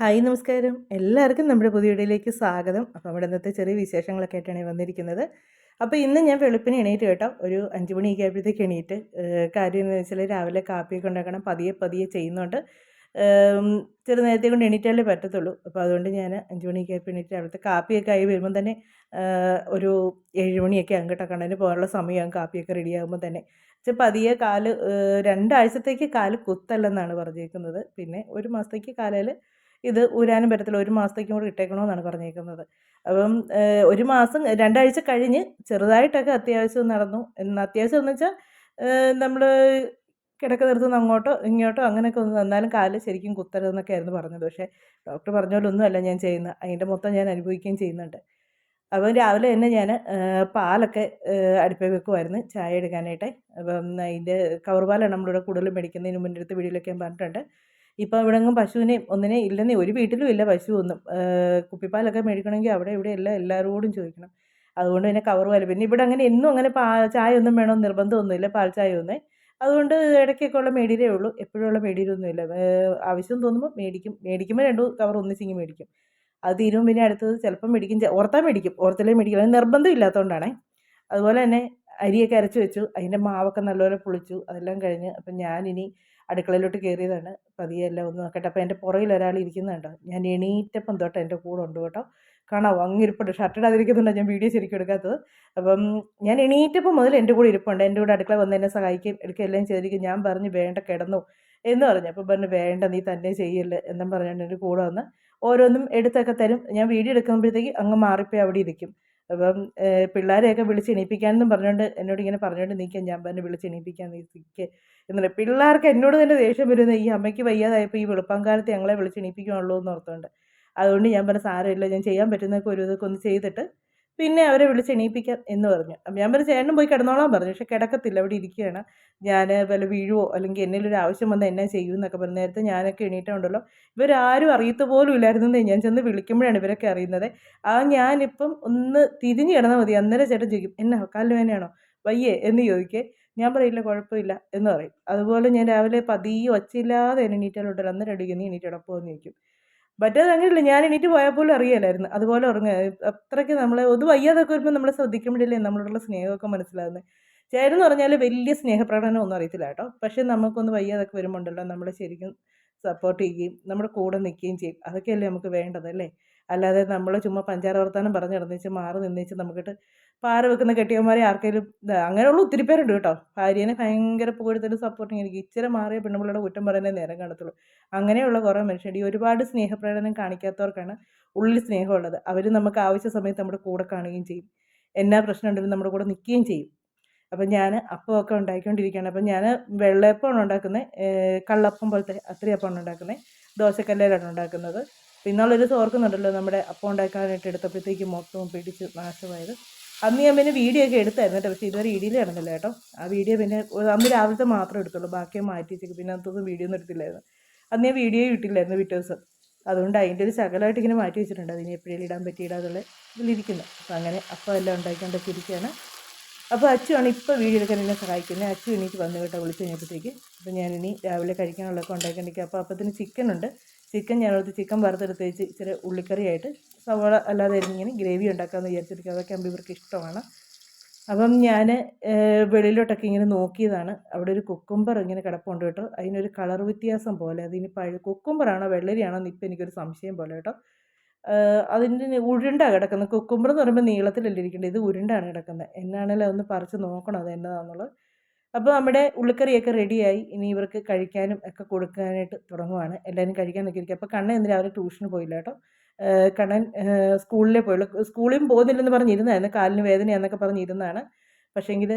Hi നമസ്കാരം. എല്ലാവർക്കും നമ്മുടെ പുതിയ വീഡിയോയിലേക്ക് സ്വാഗതം. അപ്പോൾ നമ്മുടെ ഇന്നത്തെ ചെറിയ വിശേഷങ്ങളൊക്കെ ആയിട്ടാണ് വന്നിരിക്കുന്നത്. അപ്പോൾ ഇന്ന് ഞാൻ വെളുപ്പിന് എണീറ്റ് കേട്ടോ ഒരു അഞ്ച് മണിയൊക്കെ ആയപ്പോഴത്തേക്ക് എണീറ്റ് കാര്യം എന്ന് വെച്ചാൽ രാവിലെ കാപ്പിയൊക്കെ ഉണ്ടാക്കണം പതിയെ പതിയെ ചെയ്യുന്നുണ്ട്. ചെറു നേരത്തെ കൊണ്ട് എണീറ്റാലേ പറ്റത്തുള്ളൂ. അപ്പോൾ അതുകൊണ്ട് ഞാൻ അഞ്ച് മണിയൊക്കെ ആയപ്പോൾ എണീറ്റ് രാവിലത്തെ കാപ്പിയൊക്കെ ആയി വരുമ്പോൾ തന്നെ ഒരു ഏഴ് മണിയൊക്കെ അങ്ങോട്ടൊക്കെ കണ്ണന് പോകാനുള്ള സമയമാകും കാപ്പിയൊക്കെ റെഡിയാകുമ്പോൾ തന്നെ. പക്ഷെ പതിയെ കാൽ രണ്ടാഴ്ചത്തേക്ക് കാൽ കുത്തല്ലെന്നാണ് പറഞ്ഞേക്കുന്നത്. പിന്നെ ഒരു മാസത്തേക്ക് കാലിൽ ഇത് ഊരാനും പറ്റത്തില്ല. ഒരു മാസത്തേക്കും കൂടെ ഇട്ടേക്കണമെന്നാണ് പറഞ്ഞേക്കുന്നത്. അപ്പം ഒരു മാസം രണ്ടാഴ്ച കഴിഞ്ഞ് ചെറുതായിട്ടൊക്കെ അത്യാവശ്യം നടന്നു. അത്യാവശ്യം എന്ന് വെച്ചാൽ നമ്മൾ കിടക്ക നിർത്തുന്ന അങ്ങോട്ടോ ഇങ്ങോട്ടോ അങ്ങനെയൊക്കെ ഒന്ന് തന്നാലും കാൽ ശരിക്കും കുത്തരുതെന്നൊക്കെ ആയിരുന്നു പറഞ്ഞത്. പക്ഷേ ഡോക്ടർ പറഞ്ഞ പോലെ ഒന്നുമല്ല ഞാൻ ചെയ്യുന്നത്. അതിന്റെ മൊത്തം ഞാൻ അനുഭവിക്കുകയും ചെയ്യുന്നുണ്ട്. അപ്പം രാവിലെ തന്നെ ഞാൻ പാലൊക്കെ അടുപ്പേ വെക്കുമായിരുന്നു ചായ എടുക്കാനായിട്ട്. അപ്പം അതിന്റെ കവർ പാലാണ് നമ്മളിവിടെ കൂടുതലും മേടിക്കുന്നതിന് മുന്നേ അടുത്ത വീഡിയോയിലൊക്കെ ഞാൻ പറഞ്ഞിട്ടുണ്ട്. ഇപ്പോൾ ഇവിടെ എങ്ങും പശുവിനെയും ഒന്നിനെ ഇല്ലെന്നേ ഒരു വീട്ടിലും ഇല്ല പശു ഒന്നും. കുപ്പിപ്പാലൊക്കെ മേടിക്കണമെങ്കിൽ അവിടെ ഇവിടെ എല്ലാം എല്ലാവരോടും ചോദിക്കണം. അതുകൊണ്ട് പിന്നെ കവർ പാൽ. പിന്നെ ഇവിടെ അങ്ങനെ എന്നും അങ്ങനെ പാ ചായ ഒന്നും വേണമെന്ന് നിർബന്ധമൊന്നുമില്ല പാൽ ചായ ഒന്നേ അതുകൊണ്ട് ഇടയ്ക്കൊക്കെ ഉള്ള മേടിയിലേ ഉള്ളൂ. എപ്പോഴും മേടിയിലൊന്നുമില്ല. ഇല്ല ആവശ്യം തോന്നുമ്പോൾ മേടിക്കും. മേടിക്കുമ്പോൾ രണ്ട് കവർ ഒന്നിച്ചിങ്ങി മേടിക്കും. അത് തീരും പിന്നെ അടുത്തത് ചിലപ്പം മേടിക്കും. ഓർത്താൽ മേടിക്കും. ഓർത്തലേ മേടിക്കും. അത് നിർബന്ധം ഇല്ലാത്തതുകൊണ്ടാണേ അതുപോലെ തന്നെ അരിയൊക്കെ അരച്ച് വെച്ചു. അതിന്റെ മാവൊക്കെ നല്ലപോലെ പുളിച്ചു. അതെല്ലാം കഴിഞ്ഞ് അപ്പം ഞാനിനി അടുക്കളയിലോട്ട് കയറിയതാണ്. പതിയെ എല്ലാം ഒന്ന് നോക്കട്ടെ. അപ്പോൾ എന്റെ പുറകിൽ ഒരാൾ ഇരിക്കുന്നുണ്ടോ. ഞാൻ എണീറ്റപ്പം തൊട്ട് എന്റെ കൂടെ ഉണ്ട് കേട്ടോ. കാണാവോ? അങ്ങ് ഇരിപ്പുണ്ട് ഷർട്ട് ഇടാതിരിക്കുന്നുണ്ട് ഞാൻ വീഡിയോ ശരിക്കും എടുക്കാത്തത്. അപ്പം ഞാൻ എണീറ്റപ്പം മുതൽ എന്റെ കൂടെ ഇരിപ്പുണ്ട്. എന്റെ കൂടെ അടുക്കള വന്ന് എന്നെ സഹായിക്കും എടുക്കുകയും എല്ലാം ചെയ്തിരിക്കും. ഞാൻ പറഞ്ഞു വേണ്ട കിടന്നു എന്ന് പറഞ്ഞു. അപ്പോൾ പറഞ്ഞു വേണ്ട നീ തന്നെ ചെയ്യല്ല എന്നും പറഞ്ഞുകൊണ്ട് എന്റെ കൂടെ വന്ന് ഓരോന്നും എടുത്തൊക്കെ തരും. ഞാൻ വീഡിയോ എടുക്കുമ്പോഴത്തേക്ക് അങ്ങ് മാറിപ്പോയി അവിടെ ഇരിക്കും. അപ്പം പിള്ളേരെയൊക്കെ വിളിച്ച് എണീപ്പിക്കാമെന്നും പറഞ്ഞുകൊണ്ട് എന്നോട് ഇങ്ങനെ പറഞ്ഞുകൊണ്ട് നിൽക്കാം ഞാൻ പറഞ്ഞു വിളിച്ച് എണീപ്പിക്കാൻ നിൽക്കുക എന്നിട്ട് പിള്ളേർക്ക് എന്നോട് തന്നെ ദേഷ്യം വരുന്നത് ഈ അമ്മയ്ക്ക് വയ്യാതായപ്പോൾ ഈ വെളുപ്പാങ്കാലത്ത് ഞങ്ങളെ വിളിച്ച് എണീപ്പിക്കുകയുള്ളൂ എന്ന് ഓർത്തുകൊണ്ട് അതുകൊണ്ട് ഞാൻ പറഞ്ഞു സാരമില്ല ഞാൻ ചെയ്യാൻ പറ്റുന്നതൊക്കെ ഒരു ഇതൊക്കെ ഒന്ന് ചെയ്തിട്ട് പിന്നെ അവരെ വിളിച്ച് എണീപ്പിക്കാം എന്ന് പറഞ്ഞു. അപ്പം ഞാൻ പറഞ്ഞു ചേട്ടനും പോയി കിടന്നോളാൻ പറഞ്ഞു. പക്ഷെ കിടക്കത്തില്ല. അവിടെ ഇരിക്കുകയാണ്. ഞാൻ വല്ല വീഴുവോ? അല്ലെങ്കിൽ എന്നിലൊരു ആവശ്യം വന്നാൽ എന്നാ ചെയ്യൂ? എന്നൊക്കെ പറഞ്ഞു. നേരത്തെ ഞാനൊക്കെ എണീറ്റുണ്ടല്ലോ. ഇവരാരും അറിയത്ത് പോലും ഇല്ലായിരുന്നേ ഞാൻ ചെന്ന് വിളിക്കുമ്പോഴാണ് ഇവരൊക്കെ അറിയുന്നത്. ആ ഞാനിപ്പം ഒന്ന് തിരിഞ്ഞ് കിടന്നാൽ മതി. അന്നേരം ചേട്ടൻ ചോദിക്കും എന്നാ കാലിന് വേനയാണോ വയ്യേ എന്ന് ചോദിക്കേ. ഞാൻ പറയില്ല കുഴപ്പമില്ല എന്ന് പറയും. അതുപോലെ ഞാൻ രാവിലെ പതിയെ ഒച്ചയില്ലാതെ എണീറ്റാലുണ്ടല്ലോ അന്നേരം അടിക്കും എണീറ്റടപ്പോ എണീറ്റ് ഉടപ്പോന്ന് ചോദിക്കും. മറ്റേത് അങ്ങനെയല്ല ഞാൻ എണീറ്റ് പോയാൽ പോലും അറിയില്ലായിരുന്നു. അതുപോലെ ഉറങ്ങുക. അത്രയ്ക്ക് നമ്മളെ ഒന്ന് വയ്യാതൊക്കെ വരുമ്പോൾ നമ്മളെ ശ്രദ്ധിക്കുമ്പോഴല്ലേ നമ്മളോടുള്ള സ്നേഹമൊക്കെ മനസ്സിലാകുന്നത് ചേട്ടൻ പറഞ്ഞാൽ വലിയ സ്നേഹപ്രകടനം ഒന്നും അറിയത്തില്ല കേട്ടോ. പക്ഷേ നമുക്കൊന്ന് വയ്യാതൊക്കെ വരുമ്പോൾ ഉണ്ടല്ലോ നമ്മളെ ശരിക്കും സപ്പോർട്ട് ചെയ്യുകയും നമ്മുടെ കൂടെ നിൽക്കുകയും ചെയ്യും. അതൊക്കെയല്ലേ നമുക്ക് വേണ്ടത് അല്ലേ? അല്ലാതെ നമ്മൾ ചുമ്മാ പഞ്ചാര വർത്താനം പറഞ്ഞ് നടന്നിച്ച് മാറി നിന്നിച്ച് നമുക്കിട്ട് പാറ വെക്കുന്ന കെട്ടിയന്മാരെ ആർക്കെങ്കിലും അങ്ങനെയുള്ള ഒത്തിരി പേരുണ്ട് കേട്ടോ. ഭാര്യനെ ഭയങ്കര പുകഴ്ത്തിട്ട് സപ്പോർട്ടിങ് എനിക്ക് ഇച്ചിരി മാറിയ പെണ്ണുപിള്ളയുടെ കുറ്റം പറയുന്നേ നേരം കാണത്തുള്ളൂ. അങ്ങനെയുള്ള കുറേ മനുഷ്യരുടെ ഈ ഒരുപാട് സ്നേഹപ്രകടനം കാണിക്കാത്തവർക്കാണ് ഉള്ളിൽ സ്നേഹമുള്ളത്. അവർ നമുക്ക് ആവശ്യ സമയത്ത് നമ്മുടെ കൂടെ കാണുകയും ചെയ്യും. എന്നാ പ്രശ്നം ഉണ്ടെങ്കിലും നമ്മുടെ കൂടെ നിൽക്കുകയും ചെയ്യും. അപ്പം ഞാൻ അപ്പമൊക്കെ ഉണ്ടാക്കിക്കൊണ്ടിരിക്കുകയാണ് അപ്പം ഞാൻ വെള്ളയപ്പമാണ് ഉണ്ടാക്കുന്നത്. കള്ളപ്പം പോലത്തെ അത്രയും അപ്പമാണ് ഉണ്ടാക്കുന്നത്. ദോശക്കല്ലേലാണ് ഉണ്ടാക്കുന്നത്. പിന്നുള്ളൊരു ഓർക്കുന്നുണ്ടല്ലോ നമ്മുടെ അപ്പം ഉണ്ടാക്കാനായിട്ട് എടുത്തപ്പോഴത്തേക്ക് മൊത്തവും പിടിച്ച് നാശമായത്. അന്ന് ഞാൻ പിന്നെ വീഡിയോ ഒക്കെ എടുത്തായിരുന്നു കേട്ടോ. പക്ഷേ ഇതുവരെ ഇടിയിൽ കിടന്നില്ല കേട്ടോ. ആ വീഡിയോ പിന്നെ അന്ന് രാവിലത്തെ മാത്രമേ എടുത്തുള്ളൂ. ബാക്കി മാറ്റി പിന്നെ അന്നത്തൊന്നും വീഡിയോ ഒന്നും എടുത്തില്ലായിരുന്നു. അന്ന് ഞാൻ വീഡിയോ ഇട്ടില്ലായിരുന്നു പിറ്റേ ദിവസം. അതുകൊണ്ട് അതിന്റെ ഒരു ശകലമായിട്ട് ഇങ്ങനെ മാറ്റി വെച്ചിട്ടുണ്ട്. അതിനെ എപ്പോഴും ഇടാൻ പറ്റിയിടാതുള്ള ഇതിലിരിക്കുന്നു. അപ്പം അങ്ങനെ അപ്പം എല്ലാം ഉണ്ടാക്കിക്കൊണ്ടൊക്കെ ഇരിക്കുകയാണ് അപ്പോൾ അച്ചുവാണ് ഇപ്പോൾ വീഡിയോ എടുക്കാൻ എന്നെ സഹായിക്കുന്നത്. അച്ചു എനിക്ക് വന്നു കേട്ടോ. വിളിച്ചു കഴിഞ്ഞപ്പോഴത്തേക്ക്. അപ്പോൾ ഞാനിനി രാവിലെ കഴിക്കാനുള്ളതൊക്കെ ഉണ്ടാക്കിക്കൊണ്ടിരിക്കുക അപ്പോൾ അപ്പത്തിന് ചിക്കൻ ഉണ്ട്. ചിക്കൻ ഞാനോർത്ത് ചിക്കൻ വറുത്തെടുത്ത് വെച്ച് ഇച്ചിരി ഉള്ളിക്കറിയായിട്ട് സവാള അല്ലാതെ ഇങ്ങനെ ഗ്രേവി ഉണ്ടാക്കാമെന്ന് വിചാരിച്ചിരിക്കുക അതൊക്കെ ആകുമ്പോൾ ഇവർക്ക് ഇഷ്ടമാണ്. അപ്പം ഞാൻ വെളിയിലോട്ടൊക്കെ ഇങ്ങനെ നോക്കിയതാണ്. അവിടെ ഒരു കുക്കുംബർ ഇങ്ങനെ കിടപ്പുണ്ട് കേട്ടോ. അതിനൊരു കളർ വ്യത്യാസം പോലെ. അതിന് പഴ കുക്കുംബറാണോ വെള്ളരിയാണോ എന്ന് ഇപ്പം എനിക്കൊരു സംശയം പോലെ കേട്ടോ. അതിന്റെ ഉരുണ്ടാണ് കിടക്കുന്നത്. കുക്കുംബർ എന്ന് പറയുമ്പോൾ നീളത്തിലല്ല ഇരിക്കേണ്ടത് ഇത് ഉരുണ്ടാണ് കിടക്കുന്നത്. എന്നാണേലും അതൊന്ന് പറിച്ച് നോക്കണം അത് എന്നതാണെന്നുള്ളത് അപ്പോൾ നമ്മുടെ ഉള്ളിക്കറിയൊക്കെ റെഡിയായി. ഇനി ഇവർക്ക് കഴിക്കാനും ഒക്കെ കൊടുക്കാനായിട്ട് തുടങ്ങുവാണ്. എല്ലാവരും കഴിക്കാനൊക്കെ ഇരിക്കും. അപ്പോൾ കണ്ണൻ ഇന്ന് രാവിലെ ട്യൂഷന് പോയില്ല കേട്ടോ. കണ്ണൻ സ്കൂളിലേ പോയുള്ളൂ. സ്കൂളിൽ പോകുന്നില്ലെന്ന് പറഞ്ഞിരുന്നായിരുന്നു കാലിന് വേദനയാണെന്നൊക്കെ പറഞ്ഞിരുന്നതാണ്. പക്ഷേങ്കിൽ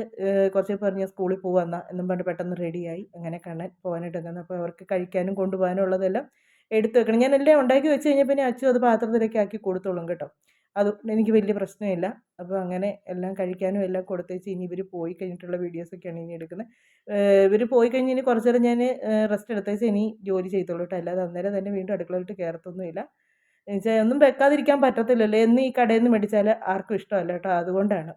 കുറച്ച് പറഞ്ഞ് സ്കൂളിൽ പോവാന്നാ എന്നും പറഞ്ഞ് പെട്ടെന്ന് റെഡിയായി. അങ്ങനെ കണ്ണൻ പോകാനായിട്ട് അങ്ങനെ അപ്പോൾ അവർക്ക് കഴിക്കാനും കൊണ്ടുപോകാനും ഉള്ളതെല്ലാം എടുത്തു വെക്കണം. ഞാൻ എല്ലാം ഉണ്ടാക്കി വെച്ച് കഴിഞ്ഞാൽ പിന്നെ അച്ഛൻ അത് പാത്രത്തിലൊക്കെ ആക്കി കൊടുത്തോളും കേട്ടോ. അത് എനിക്ക് വലിയ പ്രശ്നമില്ല. അപ്പോൾ അങ്ങനെ എല്ലാം കഴിക്കാനും എല്ലാം കൊടുത്തേച്ച് ഇനി ഇവർ പോയി കഴിഞ്ഞിട്ടുള്ള വീഡിയോസൊക്കെയാണ് ഇനി എടുക്കുന്നത്. ഇവർ പോയി കഴിഞ്ഞ് ഇനി കുറച്ച് നേരം ഞാൻ റെസ്റ്റ് എടുത്തേച്ച് ഇനി ജോലി ചെയ്തോളൂ കേട്ടോ അല്ലാതെ അന്നേരം തന്നെ വീണ്ടും അടുക്കളയിലോട്ട് കയറത്തൊന്നുമില്ല എന്നുവെച്ചാൽ ഒന്നും വെക്കാതിരിക്കാൻ പറ്റത്തില്ലല്ലോ. എന്ന് ഈ കടയിൽ നിന്ന് മേടിച്ചാൽ ആർക്കും ഇഷ്ടമല്ല കേട്ടോ അതുകൊണ്ടാണ്.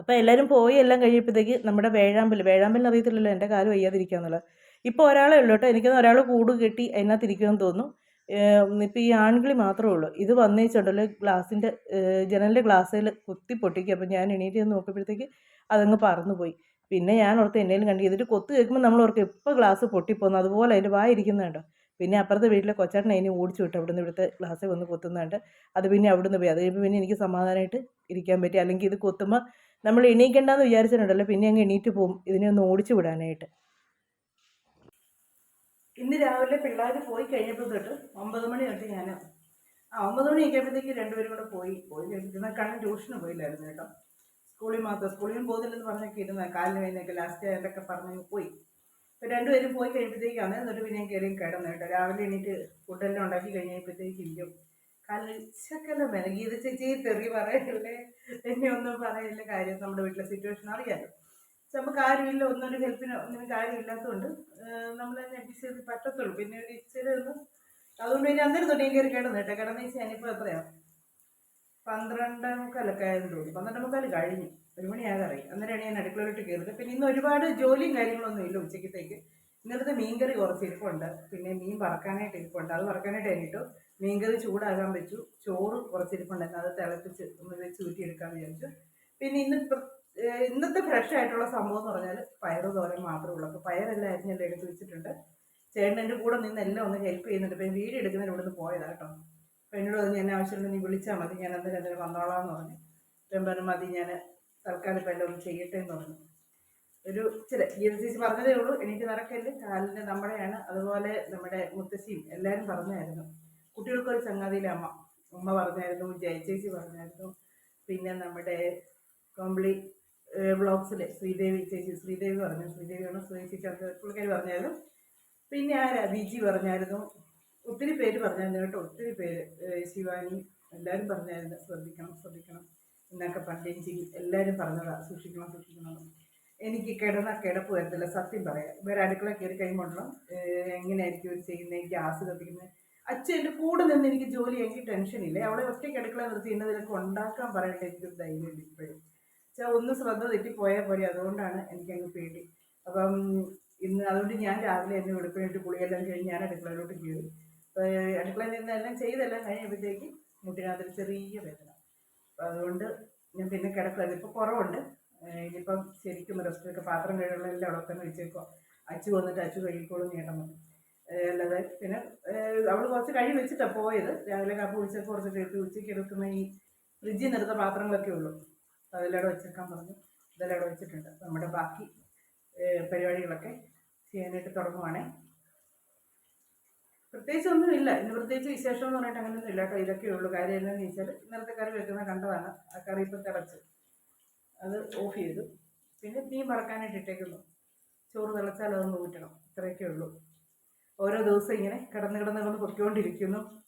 അപ്പോൾ എല്ലാവരും പോയി എല്ലാം കഴിയുമ്പോഴത്തേക്ക് നമ്മുടെ വേഴാമ്പൽ വേഴാമ്പലിന് അറിയത്തില്ലല്ലോ എന്റെ കാൽ വയ്യാതിരിക്കുക എന്നുള്ളത് ഇപ്പോൾ ഒരാളേ ഉള്ളൂ കേട്ടോ എനിക്കൊന്ന് ഒരാൾ കൂട് കെട്ടി അതിനകത്തിരിക്കുമെന്ന് തോന്നുന്നു. ഇപ്പം ഈ ആൺകിളി മാത്രമേ ഉള്ളൂ. ഇത് വന്നേച്ചുണ്ടല്ലോ ഗ്ലാസിന്റെ ജനലിന്റെ ഗ്ലാസ്സിൽ കുത്തി പൊട്ടിക്കുക. അപ്പം ഞാൻ എണീറ്റ് ചെന്ന് നോക്കിയപ്പോഴത്തേക്ക് അതങ്ങ് പറന്നുപോയി. പിന്നെ ഞാൻ ഓർത്ത് എന്നേലും കണ്ടു ഇതിന്റെ കൊത്ത് കേൾക്കുമ്പോൾ നമ്മൾ ഓർക്ക് ഇപ്പോൾ ഗ്ലാസ് പൊട്ടിപ്പോകുന്നു അതുപോലെ അതിന്റെ വായിരിക്കുന്നുണ്ടോ പിന്നെ അപ്പുറത്തെ വീട്ടിലെ കൊച്ചേട്ടൻ അതിനെ ഓടിച്ചു വിട്ടു. അവിടുന്ന് ഇവിടുത്തെ ഗ്ലാസ്സിൽ വന്ന് കൊത്തുന്നുണ്ട് അത് പിന്നെ അവിടുന്ന് പോയി. അത് കഴിയുമ്പോൾ പിന്നെ എനിക്ക് സമാധാനമായിട്ട് ഇരിക്കാൻ പറ്റി. അല്ലെങ്കിൽ ഇത് കൊത്തുമ്പോൾ നമ്മൾ എണീക്കേണ്ടെന്ന് വിചാരിച്ചിട്ടുണ്ടല്ലോ. പിന്നെ അങ്ങ് എണീറ്റ് പോകും ഇതിനെ ഒന്ന് ഓടിച്ചു വിടാനായിട്ട്. ഇന്ന് രാവിലെ പിള്ളേർ പോയി കഴിഞ്ഞപ്പോൾ തൊട്ട് ഒമ്പത് മണി തൊട്ട് ഞാൻ ആ ഒമ്പത് മണി ആക്കിയപ്പോഴത്തേക്ക് രണ്ടുപേരും കൂടെ പോയി. പോയി കഴിഞ്ഞാൽ കണ്ണൻ ട്യൂഷന് പോയില്ലായിരുന്നു കേട്ടോ. സ്കൂളിൽ മാത്രം സ്കൂളിൽ പോകുന്നില്ലെന്ന് പറഞ്ഞൊക്കെ ഇരുന്ന കാലിന് വേദനയൊക്കെ ലാസ്റ്റ് ആയിട്ടൊക്കെ പറഞ്ഞ് പോയി. അപ്പോൾ രണ്ടുപേരും പോയി കഴിയുമ്പോഴത്തേക്കാണ് എന്നിട്ട് പിന്നെ കയറി കിടന്നു കേട്ടോ. രാവിലെ എണീറ്റ് ഫുഡെല്ലാം ഉണ്ടാക്കി കഴിഞ്ഞപ്പോഴത്തേക്ക് ഇരിക്കും. കാലിൽ ശക്കല മെനകീത് ചേച്ചി തെറി പറയല്ലേ? എന്നെ ഒന്നും പറയല്ല കാര്യം നമ്മുടെ വീട്ടിലെ സിറ്റുവേഷൻ പക്ഷെ നമുക്ക് ആരുമില്ല ഒന്നൊരു ഹെൽപ്പിന് ഒന്നിനും കാര്യമില്ലാത്തതുകൊണ്ട് നമ്മൾ തന്നെ അഡ്ജസ്റ്റ് ചെയ്ത് പറ്റത്തുള്ളൂ. പിന്നെ ഒരു ഇച്ചിരി ഒന്ന് അതുകൊണ്ട് പിന്നെ അന്നേരം തൊട്ട് കയറി കിടന്നു കേട്ടോ. കിടന്നു വെച്ചാൽ ഞാനിപ്പോൾ എത്രയാണ് പന്ത്രണ്ട് മുക്കാലൊക്കെ തോന്നി പന്ത്രണ്ട് മുക്കാൽ കഴിഞ്ഞു. ഒരു മണിയാകാറായി. അന്നേരമാണ് ഞാൻ അടുക്കളയിലോട്ട് കയറുന്നത്. പിന്നെ ഇന്ന് ഒരുപാട് ജോലിയും കാര്യങ്ങളൊന്നും ഇല്ല ഉച്ചക്കത്തേക്ക്. ഇന്നലത്തെ മീൻകറി കുറച്ച് ഇരിപ്പുണ്ട്. പിന്നെ മീൻ വറക്കാനായിട്ട് ഇരിപ്പുണ്ട്. അത് വറക്കാനായിട്ട് കഴിഞ്ഞിട്ടു മീൻകറി ചൂടാകാൻ വെച്ചു. ചോറ് കുറച്ച് ഇരിപ്പുണ്ടായിരുന്നു. അത് തിളപ്പിച്ച് ഒന്ന് വെച്ച് ഊറ്റിയെടുക്കാമെന്ന് വിചാരിച്ചു. പിന്നെ ഇന്ന് ഇന്നത്തെ ഫ്രഷ് ആയിട്ടുള്ള സംഭവം എന്ന് പറഞ്ഞാൽ പയറ് തോരൻ മാത്രമേ ഉള്ളൂ. അപ്പോൾ പയറെല്ലാം അരിഞ്ഞെല്ലാം എടുത്ത് വെച്ചിട്ടുണ്ട്. ചേട്ടൻ എന്റെ കൂടെ നിന്ന് എല്ലാം ഒന്ന് ഹെൽപ്പ് ചെയ്യുന്നുണ്ട്. ഇപ്പം വീട് എടുക്കുന്നതിന് ഇവിടുന്ന് പോയതാണ് കേട്ടോ. അപ്പം എന്നോട് പറഞ്ഞു എന്നെ ആവശ്യമുണ്ട് നീ വിളിച്ചാൽ മതി. ഞാൻ എന്തായാലും എന്തെങ്കിലും വന്നോളാം എന്ന് പറഞ്ഞു. ഞാൻ പറഞ്ഞു മതി ഞാൻ തൽക്കാലം ഇപ്പം എല്ലാം ഒന്ന് ചെയ്യട്ടെ എന്ന് പറഞ്ഞു. ഒരു ചില ഗീത ചേച്ചി പറഞ്ഞതേ ഉള്ളൂ. എനിക്ക് നടക്കൽ കാലിന്റെ നമ്മുടെയാണ്. അതുപോലെ നമ്മുടെ മുത്തശ്ശിയും എല്ലാവരും പറഞ്ഞായിരുന്നു. കുട്ടികൾക്കൊരു ചങ്ങാതിയിലെ അമ്മ. ഉമ്മ പറഞ്ഞായിരുന്നു ജയ ചേച്ചി പറഞ്ഞായിരുന്നു. പിന്നെ നമ്മുടെ കോമ്പിളി ബ്ലോഗ്സിലെ ശ്രീദേവി ചേച്ചി ശ്രീദേവി പറഞ്ഞു ശ്രീദേവിയാണ് ശ്രീദേവി ചേച്ചി അത് പുള്ളിക്കാരി പറഞ്ഞായിരുന്നു. പിന്നെ ആരാ? ബിജി പറഞ്ഞായിരുന്നു. ഒത്തിരി പേര് പറഞ്ഞായിരുന്നു കേട്ടോ ഒത്തിരി പേര്. ശിവാനി എല്ലാവരും പറഞ്ഞായിരുന്നു ശ്രദ്ധിക്കണം ശ്രദ്ധിക്കണം എന്നൊക്കെ പണ്ടേം ചെയ്യും എല്ലാവരും പറഞ്ഞതാണ് സൂക്ഷിക്കണം സൂക്ഷിക്കണം എനിക്ക് കിടന്ന കിടപ്പ് വരത്തില്ല സത്യം പറയാം. ഇവർ അടുക്കള കയറി കഴിയുമ്പോഴല്ലോ എങ്ങനെയായിരിക്കും ഇവർ ചെയ്യുന്നത് ഗ്യാസ് കത്തിക്കുന്നത് അച്ഛൻ എന്റെ കൂടെ നിന്ന് എനിക്ക് ജോലി എനിക്ക് ടെൻഷനില്ല അവളെ ഒറ്റയ്ക്ക് അടുക്കള നിർത്തി എന്നതിലൊക്കെ ഉണ്ടാക്കാൻ പറയട്ടെ എനിക്കൊരു ധൈര്യം ഇപ്പോഴും. ഒന്ന് ശ്രദ്ധ തെറ്റിപ്പോയാൽ പോലെ അതുകൊണ്ടാണ് എനിക്കങ്ങ് പേടി. അപ്പം ഇന്ന് അതുകൊണ്ട് ഞാൻ രാവിലെ എന്നെ വെളുപ്പിനിട്ട് കുളിയെല്ലാം കഴിഞ്ഞ് ഞാൻ അടുക്കളയിലോട്ട് കയറി. അടുക്കളയിൽ നിന്ന് എല്ലാം ചെയ്തെല്ലാം കഴിഞ്ഞപ്പോഴത്തേക്ക് മുട്ടിനകത്തൊരു ചെറിയ വേദന. അപ്പം അതുകൊണ്ട് ഞാൻ പിന്നെ കിടക്കുന്നത് ഇപ്പോൾ കുറവുണ്ട്. ഇനിയിപ്പം ശരിക്കും റെസ്റ്റൊക്കെ പാത്രം കഴുകുള്ള എല്ലാം അവിടെ തന്നെ വെച്ചേക്കോ അച്ചു വന്നിട്ട് അച്ചു കഴുകിക്കോളും നേടണം അല്ലാതെ പിന്നെ അവൾ കുറച്ച് കഴി വെച്ചിട്ടാണ് പോയത്. രാവിലെ കാപ്പ് കുടിച്ചപ്പോൾ കുറച്ച് എടുത്ത് ഉച്ചയ്ക്ക് എടുക്കുന്ന ഈ ഫ്രിഡ്ജിൽ നിന്നെടുത്ത പാത്രങ്ങളൊക്കെ ഉള്ളൂ. അതെല്ലാം വെച്ചേക്കാൻ പറഞ്ഞു. ഇതെല്ലാം അവിടെ വെച്ചിട്ടുണ്ട്. നമ്മുടെ ബാക്കി പരിപാടികളൊക്കെ ചെയ്യാനായിട്ട് തുടങ്ങുവാണേ. പ്രത്യേകിച്ച് ഒന്നുമില്ല ഇന്ന് പ്രത്യേകിച്ച് വിശേഷം എന്ന് പറഞ്ഞിട്ട് അങ്ങനെയൊന്നും ഇല്ല കേട്ടോ. ഇതൊക്കെ ഉള്ളൂ. കാര്യം എന്താണെന്ന് വെച്ചാൽ ഇന്നലത്തെ കറി വെക്കുന്ന കണ്ടതാണ്. ആ കറി ഇപ്പം തിളച്ച്. അത് ഓഫ് ചെയ്തു. പിന്നെ തീ മറക്കാനായിട്ട് ഇട്ടേക്കുന്നു. ചോറ് തിളച്ചാൽ അതൊന്ന് ഊറ്റണം. ഇത്രയൊക്കെ ഉള്ളൂ. ഓരോ ദിവസം ഇങ്ങനെ കിടന്ന് കിടന്ന് പൊയ്ക്കൊണ്ടിരിക്കുന്നു. ഏഹ്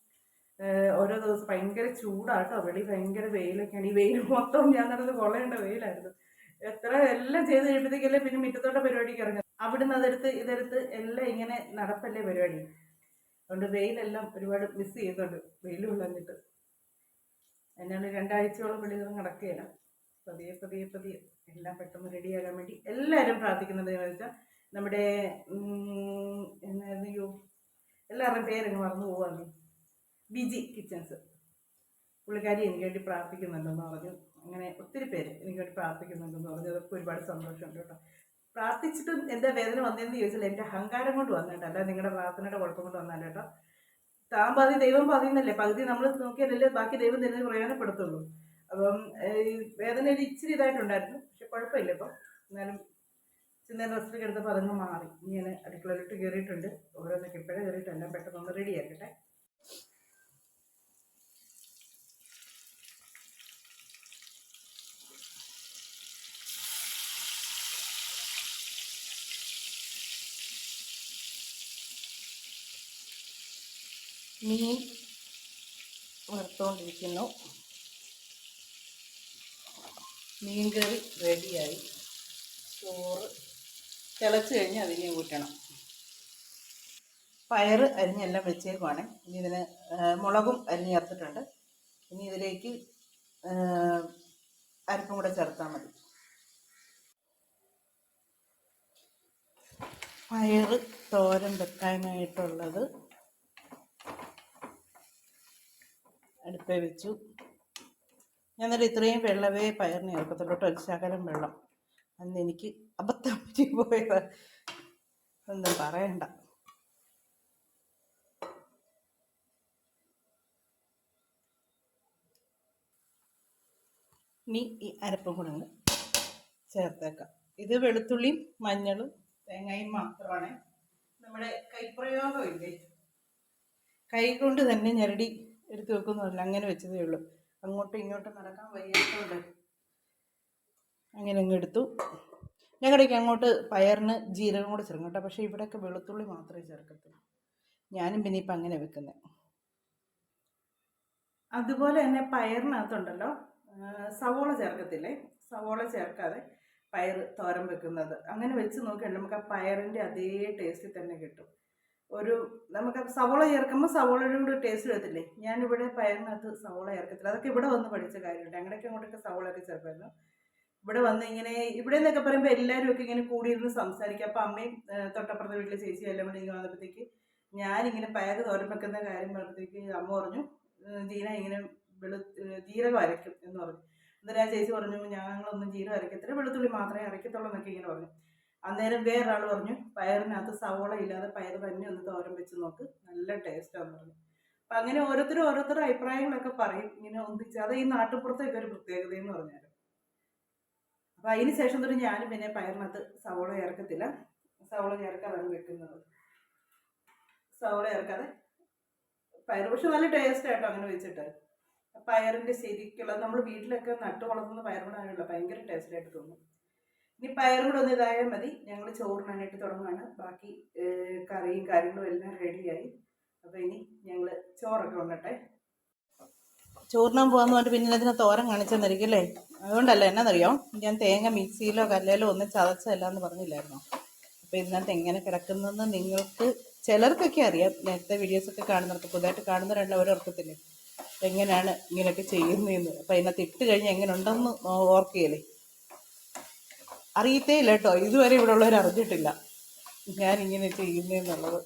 ഓരോ ദിവസം ഭയങ്കര ചൂടാട്ടോ വെളി ഭയങ്കര വെയിലൊക്കെയാണ്. ഈ വെയിൽ മൊത്തം ഞാൻ നടന്ന് കൊള്ളേണ്ട വെയിലായിരുന്നു. എത്ര എല്ലാം ചെയ്ത് കഴിയുമ്പോഴത്തേക്കല്ലേ പിന്നെ മുറ്റത്തോട്ട പരിപാടിക്ക് ഇറങ്ങും അവിടുന്ന് അതെടുത്ത് ഇതെടുത്ത് എല്ലാം ഇങ്ങനെ നടപ്പല്ലേ പരിപാടി. അതുകൊണ്ട് വെയിലെല്ലാം ഒരുപാട് മിസ് ചെയ്യുന്നുണ്ട്. വെയിൽ കൊള്ളാഞ്ഞിട്ട്. എന്നാണ് രണ്ടാഴ്ചയോളം വെളിയിൽ നടക്കുകയില്ല പതിയെ പതിയെ പതിയെ എല്ലാം പെട്ടെന്ന് റെഡിയാകാൻ വേണ്ടി എല്ലാവരും പ്രാർത്ഥിക്കുന്നത് എന്ന് വെച്ചാൽ നമ്മുടെ എന്നായിരുന്നു എല്ലാവരുടെയും പേരങ്ങ് മറന്നു പോവാന്ന് ബിജി കിച്ചൻസ്. പുള്ളിക്കാരി എനിക്ക് വേണ്ടി പ്രാർത്ഥിക്കുന്നുണ്ടെന്ന് പറഞ്ഞു. അങ്ങനെ ഒത്തിരി പേര് എനിക്ക് വേണ്ടി പ്രാർത്ഥിക്കുന്നുണ്ടെന്ന് പറഞ്ഞു. അതൊക്കെ ഒരുപാട് സന്തോഷമുണ്ട് കേട്ടോ. പ്രാർത്ഥിച്ചിട്ടും എന്താ വേദന വന്നതെന്ന് ചോദിച്ചാൽ എന്റെ അഹങ്കാരം കൊണ്ട് വന്നിട്ട് അല്ല നിങ്ങളുടെ പ്രാർത്ഥനയുടെ കുഴപ്പം കൊണ്ട് വന്നാൽ കേട്ടോ. താൻ പാതി ദൈവം പാതി പകുതി നമ്മൾ നോക്കിയാലല്ലേ ബാക്കി ദൈവം തരുന്നത് പ്രയോജനപ്പെടുത്തുള്ളൂ. അപ്പം ഈ വേദന ഒരു ഇച്ചിരി ഇതായിട്ടുണ്ടായിരുന്നു. പക്ഷെ കുഴപ്പമില്ല ഇപ്പം. എന്നാലും ചിന്ന റെസ്റ്റിലേക്ക് എടുത്തപ്പോൾ അതങ്ങ് മാറി. ഇങ്ങനെ അടുക്കളയിലോട്ട് കയറിയിട്ടുണ്ട്. ഓരോന്നൊക്കെ ഇപ്പോഴേ കയറിയിട്ട് എല്ലാം പെട്ടെന്ന് ഒന്ന് റെഡി ആക്കട്ടെ. മീൻ വറുത്തുകൊണ്ടിരിക്കുന്നു മീൻ കറി റെഡിയായി. ചോറ് തിളച്ച് കഴിഞ്ഞ് അതിനെ കൂട്ടണം പയർ അരിഞ്ഞെല്ലാം വെച്ചേക്കുവാണ്. ഇനി ഇതിന് മുളകും അരിഞ്ഞ് ചേർത്തിട്ടുണ്ട്. ഇനി ഇതിലേക്ക് അരിപ്പും അരപ്പും കൂടെ ചേർത്താൽ മതി. പയർ തോരൻ വെക്കാനായിട്ടുള്ളത് അടുപ്പേ വെച്ചു. ഞാനൊരു ഇത്രയും വെള്ളമേ പയറിന് ചേർക്കത്തുള്ളൂ. ഒരു ശകലം വെള്ളം. അന്ന് എനിക്ക് അബദ്ധം പറ്റി പോയത്. ഒന്നും പറയണ്ട. ഇനി ഈ അരപ്പും കൂടെ ചേർത്തേക്കാം. ഇത് വെളുത്തുള്ളിയും മഞ്ഞളും തേങ്ങയും മാത്രമാണ്. നമ്മുടെ കൈപ്രയോഗമില്ലേ കൈ കൊണ്ട് തന്നെ ഞെരടി എടുത്ത് വെക്കുന്നതല്ല അങ്ങനെ വെച്ചതേ ഉള്ളൂ. അങ്ങോട്ടും ഇങ്ങോട്ടും നടക്കാൻ വയ്യാത്തതുകൊണ്ട് അങ്ങനെ അങ്ങ് എടുത്തു. ഞങ്ങളുടെയൊക്കെ അങ്ങോട്ട് പയറിന് ജീരകം കൂടെ ചേർക്കും കേട്ടോ. പക്ഷേ ഇവിടെയൊക്കെ വെളുത്തുള്ളി മാത്രമേ ചേർക്കത്തുള്ളൂ. ഞാനും പിന്നെ ഇപ്പം അങ്ങനെ വെക്കുന്നത് അതുപോലെ തന്നെ പയറിനകത്തുണ്ടല്ലോ സവോള ചേർക്കത്തില്ലേ? സവോള ചേർക്കാതെ പയർ തോരം വെക്കുന്നത്. അങ്ങനെ വെച്ച് നോക്കിയാൽ നമുക്ക് ആ പയറിന്റെ അതേ ടേസ്റ്റിൽ തന്നെ കിട്ടും. ഒരു നമുക്ക് സവോള ചേർക്കുമ്പോൾ സവോളയുടെ കൂടെ ടേസ്റ്റ് വരത്തില്ലേ? ഞാനിവിടെ പയറിനകത്ത് സവോള ചേർക്കത്തില്ല. അതൊക്കെ ഇവിടെ വന്ന് പഠിച്ച കാര്യമുണ്ട്. ഞങ്ങളുടെയൊക്കെ അങ്ങോട്ടൊക്കെ സവോളയൊക്കെ ചേർക്കുമായിരുന്നു. ഇവിടെ വന്ന് ഇങ്ങനെ ഇവിടെ നിന്നൊക്കെ പറയുമ്പോൾ എല്ലാവരും ഒക്കെ ഇങ്ങനെ കൂടിയിരുന്ന് സംസാരിക്കും. അപ്പം അമ്മയും തൊട്ടപ്പുറത്തെ വീട്ടിലെ ചേച്ചി എല്ലാം കൂടി ഇങ്ങനെ വന്നപ്പോഴത്തേക്ക് ഞാനിങ്ങനെ പയർ തോരൻ വെക്കുന്ന കാര്യം പറഞ്ഞപ്പോഴത്തേക്ക് അമ്മ പറഞ്ഞു ജീന ഇങ്ങനെ വെളു ജീരകം അരയ്ക്കും എന്ന് പറഞ്ഞു. എന്നിട്ട് ആ ചേച്ചി പറഞ്ഞു ഞങ്ങളൊന്നും ജീരകം അരയ്ക്കത്തില്ല. വെളുത്തുള്ളി മാത്രമേ അരയ്ക്കത്തുള്ളൂ എന്നൊക്കെ ഇങ്ങനെ പറഞ്ഞു. അന്നേരം വേറൊരാൾ പറഞ്ഞു പയറിനകത്ത് സവോള ഇല്ലാതെ പയർ തന്നെ ഒന്ന് തോരൻ വെച്ച് നോക്ക് നല്ല ടേസ്റ്റാന്ന് പറഞ്ഞു. അപ്പം അങ്ങനെ ഓരോരുത്തരും ഓരോരുത്തരുടെ അഭിപ്രായങ്ങളൊക്കെ പറയും ഇങ്ങനെ ഒന്നിച്ച്. അത് ഈ നാട്ടുപുറത്തൊക്കെ ഒരു പ്രത്യേകതയെന്ന് പറഞ്ഞാൽ അപ്പം അതിന് ശേഷം തൊട്ട് ഞാനും പിന്നെ പയറിനകത്ത് സവോള ചേർക്കത്തില്ല. സവോള ചേർക്കാതാണ് വെക്കുന്നത്. സവോള ചേർക്കാതെ പയർ പക്ഷെ നല്ല ടേസ്റ്റ് ആയിട്ടോ അങ്ങനെ വെച്ചിട്ട്. പയറിന്റെ ശരിക്കുള്ള നമ്മൾ വീട്ടിലൊക്കെ നട്ടു വളർത്തുന്ന പയറുകൂടാനുള്ള ഭയങ്കര ടേസ്റ്റ് ആയിട്ട് തോന്നും. ഇനി പയറും കൂടെ ഒന്ന് ഇതായാൽ മതി. ഞങ്ങൾ ചോറിനായിട്ട് തുടങ്ങുകയാണ് ബാക്കി കറിയും കാര്യങ്ങളും എല്ലാം റെഡിയായി. അപ്പോൾ ഇനി ഞങ്ങൾ ചോറൊക്കെ ഉണ്ടട്ടെ ചോറിനാൻ പോകാന്ന് പറഞ്ഞിട്ട് പിന്നെ ഇതിനെ തോരൻ കാണിച്ചെന്നിരിക്കും അല്ലേ? അതുകൊണ്ടല്ല എന്നാന്നറിയോ? ഞാൻ തേങ്ങ മിക്സിയിലോ കല്ലിലോ ഒന്നും ചതച്ചതല്ല എന്ന് പറഞ്ഞില്ലായിരുന്നോ? അപ്പോൾ ഇതിനകത്ത് എങ്ങനെ കിടക്കുന്നതെന്ന് നിങ്ങൾക്ക് ചിലർക്കൊക്കെ അറിയാം. നേരത്തെ വീഡിയോസൊക്കെ കാണുന്നവർക്ക് പുതുതായിട്ട് കാണുന്നവരല്ല ഓർക്കത്തില്ലേ എങ്ങനെയാണ് ഇങ്ങനെയൊക്കെ ചെയ്യുന്നതെന്ന്. അപ്പോൾ അതിനകത്ത് ഇട്ട് കഴിഞ്ഞാൽ എങ്ങനെ ഉണ്ടെന്ന് ഓർക്കുകയില്ലേ അറിയത്തേ ഇല്ല കേട്ടോ ഇതുവരെ ഇവിടെ ഉള്ളവർ അറിഞ്ഞിട്ടില്ല. ഞാൻ ഇങ്ങനെ ചെയ്യുന്നതെന്നുള്ളത്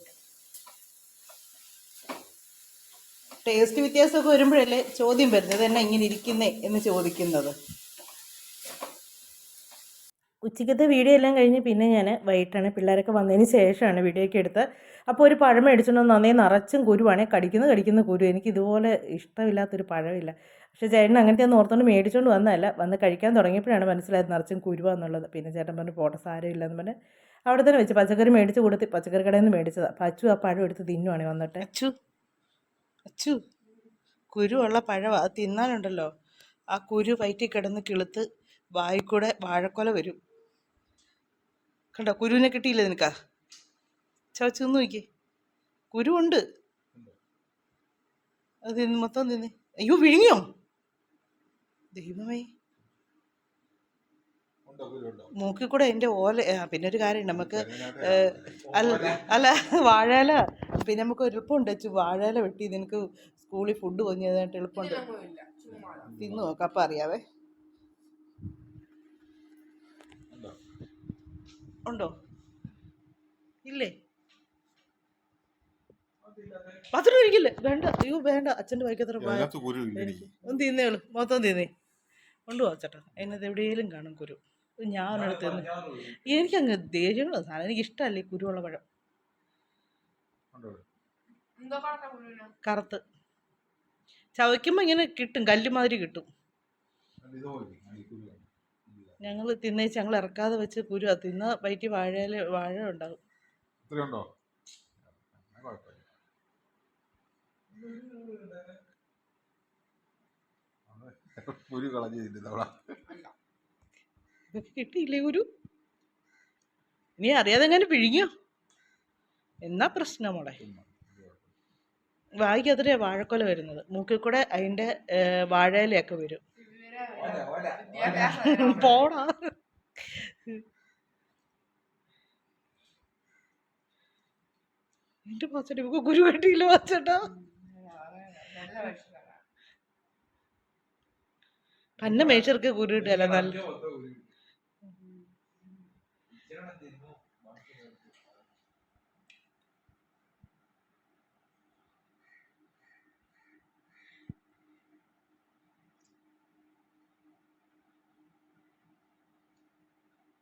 ടേസ്റ്റ് വ്യത്യാസമൊക്കെ വരുമ്പോഴല്ലേ ചോദ്യം വരുന്നത്? എന്നാ ഇങ്ങനെ ഇരിക്കുന്നേ എന്ന് ചോദിക്കുന്നത്. ഉച്ചയ്ക്കത്തെ വീഡിയോ എല്ലാം കഴിഞ്ഞ് പിന്നെ ഞാൻ വൈകിട്ടാണ് പിള്ളേരൊക്കെ വന്നതിന് ശേഷമാണ് വീഡിയോ ഒക്കെ എടുത്ത്. അപ്പോൾ ഒരു പഴം മേടിച്ചുകൊണ്ട് നന്നേ നിറച്ചും കുരുവാണേ. കടിക്കുന്ന കടിക്കുന്ന കുരു. എനിക്ക് ഇതുപോലെ ഇഷ്ടമില്ലാത്തൊരു പഴമില്ല. പക്ഷേ ചേട്ടൻ അങ്ങനത്തെ ഒന്ന് ഓർത്തുകൊണ്ട് മേടിച്ചുകൊണ്ട് വന്നതല്ല. വന്ന് കഴിക്കാൻ തുടങ്ങിയപ്പോഴാണ് മനസ്സിലായത് നിറച്ചും കുരുവാന്നുള്ളത്. പിന്നെ ചേട്ടൻ പറഞ്ഞു പോട്ടെ സാരമില്ല എന്ന് പറഞ്ഞ് അവിടെ തന്നെ വെച്ച് പച്ചക്കറി മേടിച്ച് കൊടുത്ത് പച്ചക്കറി കടയിൽ നിന്ന് മേടിച്ചതാണ് അപ്പം അച്ചു ആ പഴം എടുത്ത് തിന്നുവാണ് വന്നിട്ട്. അച്ചു അച്ചു കുരുവുള്ള പഴം അത് തിന്നാനുണ്ടല്ലോ. ആ കുരു വയറ്റി കിടന്ന് കിളുത്ത് വായിക്കൂടെ വാഴക്കൊല വരും. കണ്ടോ? കുരുവിനെ കിട്ടിയില്ല നിനക്കാ? ചവച്ച് തിന്നു നോക്കി. കുരുണ്ട് അത് തിന്ന് മൊത്തം തിന്ന്. അയ്യോ വിഴുങ്ങിയോ? ദൈവമേ. മൂക്കിൽ കൂടെ എന്റെ ഓല പിന്നെ ഒരു കാര്യം നമുക്ക് അല്ല അല്ല വാഴയില. പിന്നെ നമുക്ക് എളുപ്പമുണ്ട്. വാഴയില വെട്ടി നിനക്ക് സ്കൂളിൽ ഫുഡ് പൊങ്ങിയതായിട്ട് എളുപ്പമുണ്ട്. തിന്നു നോക്കാം അപ്പം അറിയാവേ. ഉണ്ടോ? ഇല്ലേ? പത്രം ഒരിക്കല്ലേ വേണ്ട. അയ്യോ വേണ്ട. അച്ഛന്റെ വൈക്കത്ര ഒന്ന് തിന്നേളൂ മൊത്തം തിന്നേ. കൊണ്ടുപോകാം ചേട്ടാ. അതിനകത്ത് എവിടെയെങ്കിലും കാണും കുരു. ഇത് ഞാൻ ഒരിടത്ത് തിന്ന് എനിക്കങ്ങ് ദേഷ്യമുള്ള സാധനം. എനിക്ക് ഇഷ്ടമല്ല ഈ കുരുവുള്ള പഴം. കറുത്ത്. ചവയ്ക്കുമ്പോൾ ഇങ്ങനെ കിട്ടും. കല്ല് മാതിരി കിട്ടും. ഞങ്ങൾ തിന്നേച്ച് ഞങ്ങൾ ഇറക്കാതെ വെച്ച് കുരു തിന്ന വയറ്റി വാഴയില വാഴ ഉണ്ടാകും ഇത്രയുണ്ടോ എന്നാ കുഴപ്പമില്ല അത് കുരു കളഞ്ഞ് ഇതൊക്കെ കിട്ടിയില്ലേ ഒരു ഇനി അറിയാതെ എങ്ങനെ പിഴിഞ്ഞോ? എന്നാ പ്രശ്നം മോളെ. വായിക്കതിരെ വാഴക്കൊല വരുന്നത്. മൂക്കിൽ കൂടെ അതിന്റെ വാഴയിലൊക്കെ വരും. പോടാ. എന്റെ പാച്ചേട്ടാ ഗുരു കെട്ടിയില്ല പാച്ചേട്ടാ പന്ന മേശർക്ക് കുരു കിട്ടുകയല്ല നല്ല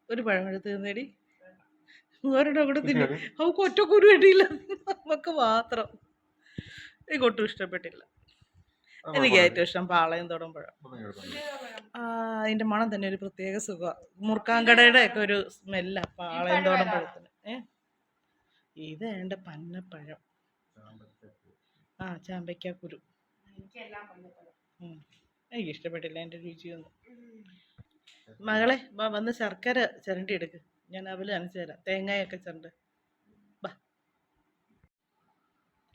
ഒരു പഴം എടുത്ത് തിന്നേടി. ഒരെണ്ണം കൂടെ തിന്നു? അവക്ക് ഒറ്റ കുരു കിട്ടിയില്ല. നമുക്ക് മാത്രം. എനിക്കൊട്ടും ഇഷ്ടപ്പെട്ടില്ല. എനിക്ക് ഏറ്റവും ഇഷ്ടം പാളയം തൊടുമ്പോഴും. ആ, അതിന്റെ മണം തന്നെ ഒരു പ്രത്യേക സുഖമാണ് മുറുക്കാങ്കടയുടെ ഒക്കെ ഒരു സ്മെല്ല പാളയം തോടം ഏഹ് ഏ? ഇത് വേണ്ട പന്നപ്പഴം. ആ ചാമ്പയ്ക്ക കുരു. എനിക്ക് ഇഷ്ടപ്പെട്ടില്ല എന്റെ രുചിയൊന്നും. മകളെ വാ വന്ന് ശർക്കര ചിരണ്ടി എടുക്ക്. ഞാൻ അവൽ നനച്ചു തരാം. തേങ്ങയൊക്കെ ചിരണ്ട്. വാ.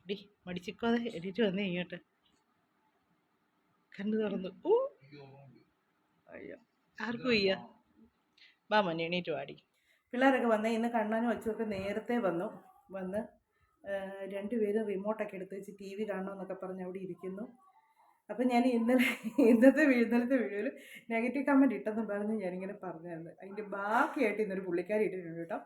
ഡി മടിച്ചിക്കോതെ എണീറ്റ് വന്നേ ഇങ്ങോട്ട്. കണ്ണു തുറന്നു. ഓ. അയ്യോ. ആർക്കും വയ്യ. വാ മോനെ എണീറ്റ് വാടി പിള്ളേരൊക്കെ വന്നേ ഇന്ന് കണ്ണാനും അച്ചുമൊക്കെ നേരത്തെ വന്നു. വന്ന് രണ്ടുപേരും റിമോട്ടൊക്കെ എടുത്ത് വെച്ച് ടി വി കാണണമെന്നൊക്കെ പറഞ്ഞ് അവിടെ ഇരിക്കുന്നു. അപ്പം ഞാൻ ഇന്നലെ ഇന്നത്തെ ഇന്നലത്തെ വീഡിയോയിൽ നെഗറ്റീവ് കമന്റ് ഇട്ടെന്ന് പറഞ്ഞ് ഞാനിങ്ങനെ പറഞ്ഞായിരുന്നു. അതിന്റെ ബാക്കിയായിട്ട് ഇന്നൊരു പുള്ളിക്കാരി ഇട്ടിട്ടുണ്ട് കേട്ടോ.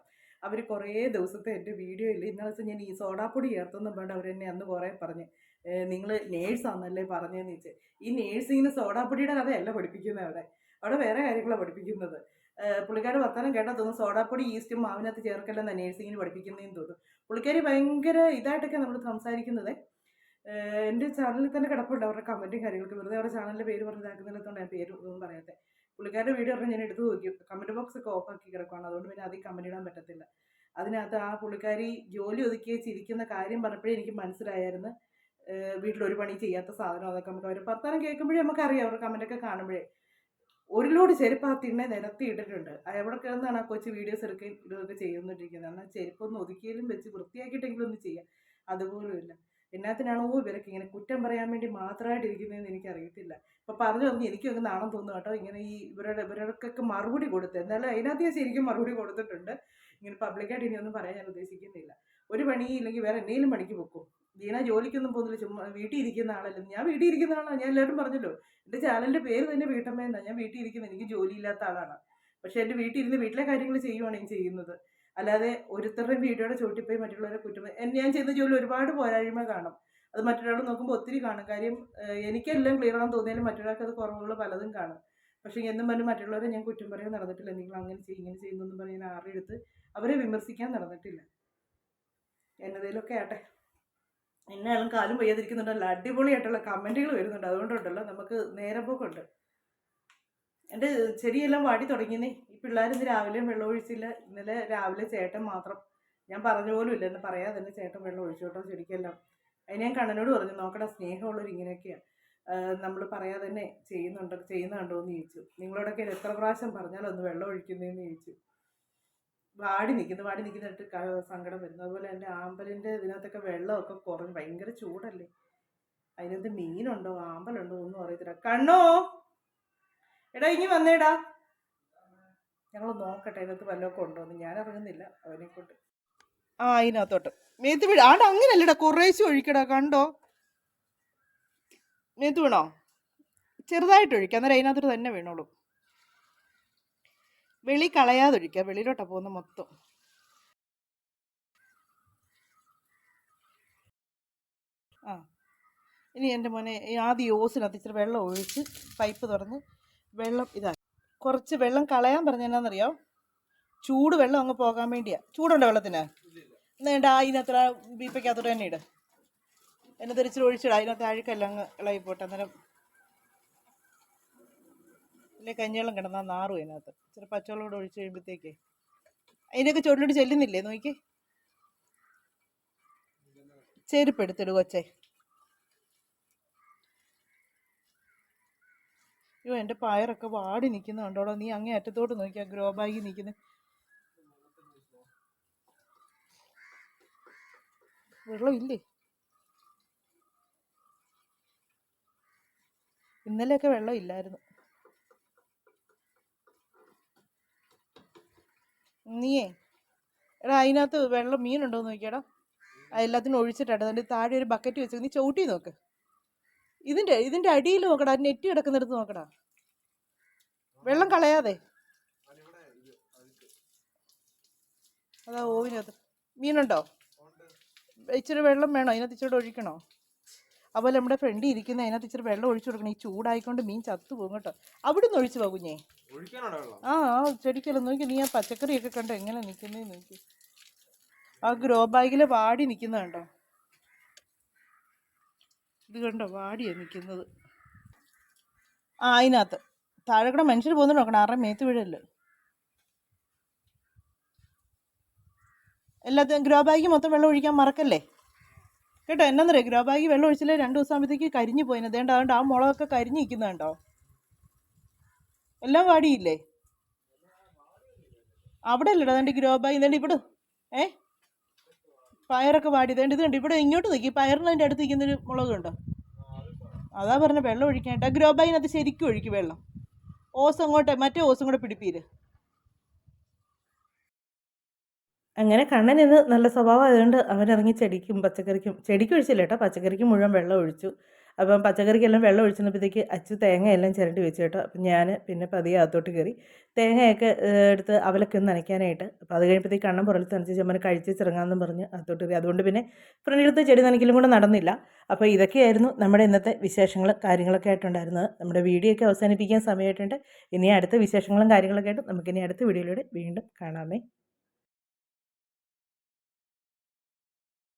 അവർ കുറേ ദിവസത്തെ എന്റെ വീഡിയോയിൽ ഇന്നലെ ദിവസം ഞാൻ ഈ സോഡാപ്പൊടി ചേർത്തെന്നും പറഞ്ഞ് അവരെന്നെ അന്ന് കുറേ പറഞ്ഞ്. നിങ്ങൾ ആണല്ലേ പറഞ്ഞതെന്ന് വെച്ച്. ഈ നേഴ്സിങ്ങിന് സോഡാപ്പൊടിയുടെ കഥയല്ല പഠിപ്പിക്കുന്നത് അവിടെ. അവിടെ വേറെ കാര്യങ്ങളാണ് പഠിപ്പിക്കുന്നത്. പുള്ളിക്കാരി വർത്തമാനം കേട്ടാൽ തോന്നും സോഡാപ്പൊടി ഈസ്റ്റും മാവിനകത്ത് ചേർക്കല്ലെന്ന നേഴ്സിങ്ങിന് പഠിപ്പിക്കുന്നതെന്ന് തോന്നും പുള്ളിക്കാരി ഭയങ്കര ഇതായിട്ടൊക്കെ നമ്മൾ സംസാരിക്കുന്നത്. എന്റെ ചാനലിൽ തന്നെ കിടപ്പുണ്ട്. അവരുടെ കമന്റും കാര്യങ്ങളൊക്കെ വെറുതെ അവരുടെ ചാനലിന്റെ പേര് പറഞ്ഞിതാക്കുന്നിടത്തോണ്ട് ഞാൻ പേര് ഒന്നും പറയാത്തെ. പുള്ളിക്കാരുടെ വീഡിയോ പറഞ്ഞ് ഞാൻ എടുത്ത് നോക്കി. കമന്റ് ബോക്സ് ഒക്കെ ഓഫ് ആക്കി കിടക്കുവാണ്. അതുകൊണ്ട് പിന്നെ അധികം കമന്റ് ഇടാൻ പറ്റത്തില്ല. അതിനകത്ത് ആ പുള്ളിക്കാരി ജോലി ഒതുക്കിയ ചിരിക്കുന്ന കാര്യം പറഞ്ഞപ്പോഴേ എനിക്ക് മനസ്സിലായിരുന്നു ഒരു പണി ചെയ്യാത്ത സാധനം അതൊക്കെ നമുക്ക് അവർ വർത്താനം കേൾക്കുമ്പോഴേ നമുക്കറിയാം അവരുടെ കമന്റൊക്കെ കാണുമ്പോഴേ. ഒരു ലോഡ് ചെരുപ്പ് ആ തിണ്ണെ നിരത്തി ഇട്ടിട്ടുണ്ട്. എവിടെ കിടന്നാണ് ആ കൊച്ചു വീഡിയോസ് എടുക്കുകയും ഇടുകയൊക്കെ ചെയ്യുന്നിട്ടിരിക്കുന്നത് എന്നാൽ ചെരുപ്പൊന്ന് ഒതുക്കിയാലും വെച്ച് വൃത്തിയാക്കിയിട്ടെങ്കിലും ഒന്ന് ചെയ്യാം. അതുപോലും ഇല്ല എന്നാത്തിനാണോ ഇവരൊക്കെ ഇങ്ങനെ കുറ്റം പറയാൻ വേണ്ടി മാത്രമായിട്ട് ഇരിക്കുന്നതെന്ന് എനിക്കറിയത്തില്ല. ഇപ്പം പറഞ്ഞു പറഞ്ഞു എനിക്കൊക്കെ നാണം തോന്നുന്നു കേട്ടോ. ഇങ്ങനെ ഈ ഇവരുടെ ഇവരൊക്കെ മറുപടി കൊടുത്ത്. എന്നാലും അതിനകത്ത് ഞാൻ ശരിക്കും മറുപടി കൊടുത്തിട്ടുണ്ട്. ഇങ്ങനെ പബ്ലിക്കായിട്ട് ഇനി ഒന്നും പറയാൻ ഞാൻ ഉദ്ദേശിക്കുന്നില്ല. ഒരു പണി ഇല്ലെങ്കിൽ വേറെ എന്തെങ്കിലും പണിക്ക് വെക്കും ദീന ജോലിക്കൊന്നും പോകുന്നില്ല. ചുമ്മാ വീട്ടിൽ ഇരിക്കുന്ന ആളല്ല. ഞാൻ വീട്ടിൽ ഇരിക്കുന്ന ആളാണ് ഞാൻ എല്ലാവരും പറഞ്ഞല്ലോ. എന്റെ ചാനലിന്റെ പേര് തന്നെ വീട്ടമ്മ എന്നാണ് ഞാൻ വീട്ടിൽ ഇരിക്കുന്നത് എനിക്ക് ജോലിയില്ലാത്ത ആളാണ്. പക്ഷേ എന്റെ വീട്ടിൽ ഇരുന്ന് വീട്ടിലെ കാര്യങ്ങൾ ചെയ്യുവാണ് ഞാൻ ചെയ്യുന്നത്. അല്ലാതെ ഒരുത്തരുടെയും വീഡിയോയുടെ ചോട്ടിൽ മറ്റുള്ളവരെ കുറ്റം ഞാൻ ചെയ്യുന്ന ജോലി ഒരുപാട് പോരായ്മ കാണും. അത് മറ്റൊരാൾ നോക്കുമ്പോൾ ഒത്തിരി കാണും. കാര്യം എനിക്കെല്ലാം ക്ലിയർ ആണെന്ന് തോന്നിയാലും മറ്റൊരാൾക്ക് അത് കുറവുകൾ പലതും കാണും. പക്ഷേ എന്നും പറഞ്ഞ് മറ്റുള്ളവരെ ഞാൻ കുറ്റം പറയാൻ നടന്നിട്ടില്ല. നിങ്ങൾ അങ്ങനെ ചെയ്യും ഇങ്ങനെ ചെയ്യുന്നു പറഞ്ഞ് ഞാൻ ആരുടെ അടുത്ത് അവരെ വിമർശിക്കാൻ നടന്നിട്ടില്ല. എന്നതിലൊക്കെ ആട്ടെ എന്നാലും കാലും വയ്യാതിരിക്കുന്നുണ്ടല്ലോ അടിപൊളിയായിട്ടുള്ള കമന്റുകൾ വരുന്നുണ്ട്. അതുകൊണ്ടുണ്ടല്ലോ നമുക്ക് നേരം പോക്കുണ്ട്. എന്റെ ചെടിയെല്ലാം വാടി തുടങ്ങിയെന്നേ. ഈ പിള്ളേർ ഇന്ന് രാവിലെയും വെള്ളം ഒഴിച്ചില്ല. ഇന്നലെ രാവിലെ ചേട്ടൻ മാത്രം. ഞാൻ പറഞ്ഞ പോലും ഇല്ല. എന്ന് പറയാതെ തന്നെ ചേട്ടൻ വെള്ളം ഒഴിച്ചു കേട്ടോ ചെടിക്കെല്ലാം. അതിന് ഞാൻ കണ്ണനോട് പറഞ്ഞു നോക്കടാ സ്നേഹമുള്ളവർ ഇങ്ങനെയൊക്കെയാണ് നമ്മൾ പറയാതെ തന്നെ ചെയ്യുന്നുണ്ട്. ചെയ്യുന്നുണ്ടോ എന്ന് ചോദിച്ചു. നിങ്ങളോടൊക്കെ എത്ര പ്രാവശ്യം പറഞ്ഞാലൊന്ന് വെള്ളം ഒഴിക്കുന്നതെന്ന് ചോദിച്ചു. വാടി നിൽക്കുന്നു വാടി നിൽക്കുന്നിട്ട് ക- സങ്കടം വരുന്നു. അതുപോലെ എന്റെ ആമ്പലിന്റെ ഇതിനകത്തൊക്കെ വെള്ളമൊക്കെ കുറഞ്ഞു ഭയങ്കര ചൂടല്ലേ? അതിനകത്ത് മീനുണ്ടോ ആമ്പലുണ്ടോ ഒന്നും അറിയത്തില്ല. കണ്ണോ? എടാ ഇനി വന്നേടാ. ഞങ്ങൾ നോക്കട്ടെ അതിനകത്ത് വല്ലതൊക്കെ ഉണ്ടോ എന്ന്. ഞാൻ ഇറങ്ങുന്നില്ല അവനെ കൊണ്ട്. ആ അതിനകത്തോട്ട് മേത്ത് വീട് ആട അങ്ങനല്ലടാ കുറേശ്ശെ ഒഴിക്കടാ കണ്ടോ? മേത്ത് വീണോ? ചെറുതായിട്ട് ഒഴിക്കാം. അന്നേരം അതിനകത്തോട്ട് തന്നെ വീണോളൂ. വെളി കളയാതെ ഒഴിക്കുക വെളിയിലോട്ടാ പോകുന്ന മൊത്തം. ആ. ഇനി എന്റെ മോനെ ആദ്യം ഓസിനകത്ത് ഇച്ചിരി വെള്ളം ഒഴിച്ച് പൈപ്പ് തുറന്ന് വെള്ളം ഇതാ കുറച്ച് വെള്ളം കളയാൻ പറഞ്ഞെന്നാന്നറിയോ ചൂട് വെള്ളം അങ്ങ് പോകാൻ വേണ്ടിയാ. ചൂടുണ്ടോ വെള്ളത്തിന്? എന്നേണ്ട ആ ഇതിനകത്ത് ബീപ്പയ്ക്കകത്തോട്ട് തന്നെ ഇട്. എന്നെ തിരിച്ചിട്ട് ഒഴിച്ചിടാം അതിനകത്ത് അഴുക്കെല്ലാം അങ്ങ് ഇളകി പോട്ടെ അന്നേരം ഇല്ലേ കഞ്ഞിവെള്ളം കിടന്നാൽ നാറും അതിനകത്ത്. ഇച്ചിരി പച്ചവെള്ളം കൂടെ ഒഴിച്ച് കഴിയുമ്പോഴത്തേക്ക് അതിന്റെയൊക്കെ ചുവട്ടിലോട്ട് ചെല്ലുന്നില്ലേ നോക്കി? ചെരുപ്പ് എടുത്തിടുക കൊച്ചേ. അയ്യോ എന്റെ പയറൊക്കെ വാടി നിൽക്കുന്ന കണ്ടോടോ. നീ അങ്ങേ അറ്റത്തോട്ട് നോക്കിയാൽ ഗ്രോ ബാഗിൽ നിൽക്കുന്നത് വെള്ളമില്ലേ? ഇന്നലെയൊക്കെ വെള്ളം ഇല്ലായിരുന്നു നീയേ എടാ അതിനകത്ത് വെള്ളം മീനുണ്ടോ എന്ന് നോക്കിയാടാ എല്ലാത്തിനും ഒഴിച്ചിട്ടാണ് അതിന്റെ താഴെ ഒരു ബക്കറ്റ് വെച്ച് നീ ചവിട്ടി നോക്ക്. ഇതിന്റെ ഇതിന്റെ അടിയിൽ നോക്കടാ നെറ്റ് കിടക്കുന്നിടത്ത് നോക്കടാ. വെള്ളം കളയാതെ. അതാ ഓവിനകത്ത്. മീനുണ്ടോ? ഇച്ചിരി വെള്ളം വേണോ? അതിനകത്ത് ഇച്ചിരി ഒഴിക്കണോ? അതുപോലെ നമ്മുടെ ഫ്രണ്ട് ഇരിക്കുന്ന അതിനകത്ത് ഇച്ചിരി വെള്ളം ഒഴിച്ചു കൊടുക്കണം. ഈ ചൂടായിക്കൊണ്ട് മീൻ ചത്തു പോകും കേട്ടോ. അവിടുന്ന് ഒഴിച്ചു പോകും കുഞ്ഞേ. വെള്ളം. ആ ആ ചെടിക്കല്ല നോക്കി. നീ ആ പച്ചക്കറിയൊക്കെ കണ്ടോ? എങ്ങനെ നിൽക്കുന്നേ നോക്കി. ആ ഗ്രോ ബാഗിൽ വാടി നിൽക്കുന്ന കണ്ടോ? ഇത് കണ്ടോ? വാടിയാ നിൽക്കുന്നത് ആ അതിനകത്ത്. താഴെ കൂടെ മനുഷ്യർ പോകുന്നുണ്ട് നോക്കണം. ആരുടെ മേത്ത് വീഴല്ലോ? എല്ലാത്തിനും ഗ്രോ ബാഗിൽ മൊത്തം വെള്ളം ഒഴിക്കാൻ മറക്കല്ലേ? കേട്ടോ എന്നാന്നറിയോ? ഗ്രോ ബാഗിൽ വെള്ളം ഒഴിച്ചില്ലേ രണ്ട് ദിവസം ആകുമ്പോഴത്തേക്ക് കരിഞ്ഞു പോയിന് അതേണ്ട അതുകൊണ്ട് ആ മുളകൊക്കെ കരിഞ്ഞു നിൽക്കുന്നുണ്ടോ എല്ലാം വാടിയില്ലേ? അവിടെ അല്ലടാ അതുകൊണ്ട് ഗ്രോ ബാഗ് ഇതേണ്ട ഇവിടെ. ഏ? പയറൊക്കെ വാടി. ഇതേണ്ട ഇത് കണ്ട്? ഇവിടെ ഇങ്ങോട്ട് നിൽക്കി പയറിനതിന്റെ അടുത്ത് നിൽക്കുന്നൊരു മുളക് ഉണ്ടോ അതാ പറഞ്ഞ വെള്ളം ഒഴിക്കാനായിട്ട് ആ ഗ്രോ ബാഗിനകത്ത് ശരിക്കും ഒഴിക്കും വെള്ളം. ഓസം അങ്ങോട്ട് മറ്റേ ഓസം കൂടെ പിടിപ്പീര് അങ്ങനെ കണ്ണൻ ഇന്ന് നല്ല സ്വഭാവം ആയതുകൊണ്ട് അവനിറങ്ങി ചെടിക്കും പച്ചക്കറിക്കും ചെടിക്ക് ഒഴിച്ചില്ല കേട്ടോ. പച്ചക്കറിക്ക് മുഴുവൻ വെള്ളം ഒഴിച്ചു. അപ്പം പച്ചക്കറിക്കെല്ലാം വെള്ളം ഒഴിച്ചപ്പോഴത്തേക്ക് അച്ചു തേങ്ങയെല്ലാം ചിരണ്ടി വെച്ചു കേട്ടോ. അപ്പം ഞാൻ പിന്നെ പതിയെ അകത്തോട്ട് കയറി. തേങ്ങയൊക്കെ എടുത്ത് അവലൊക്കെ നനയ്ക്കാനായിട്ട്. അപ്പോൾ അത് കഴിയുമ്പോഴത്തേക്ക് കണ്ണം പുറത്ത് നനച്ച് ചമ്മനെ കഴിച്ച് ചിറങ്ങാമെന്നും പറഞ്ഞ് അകത്തോട്ട് കയറി. അതുകൊണ്ട് പിന്നെ ഫ്രണ്ടിലത്തെ ചെടി നനയ്ക്കലും കൂടെ നടന്നില്ല. അപ്പോൾ ഇതൊക്കെയായിരുന്നു നമ്മുടെ ഇന്നത്തെ വിശേഷങ്ങൾ കാര്യങ്ങളൊക്കെ ആയിട്ടുണ്ടായിരുന്നത്. നമ്മുടെ വീഡിയോ ഒക്കെ അവസാനിപ്പിക്കാൻ സമയമായിട്ടുണ്ട്. ഇനി അടുത്ത വിശേഷങ്ങളും കാര്യങ്ങളൊക്കെ ആയിട്ട് നമുക്കിനി അടുത്ത വീഡിയോയിലൂടെ വീണ്ടും കാണാമേ.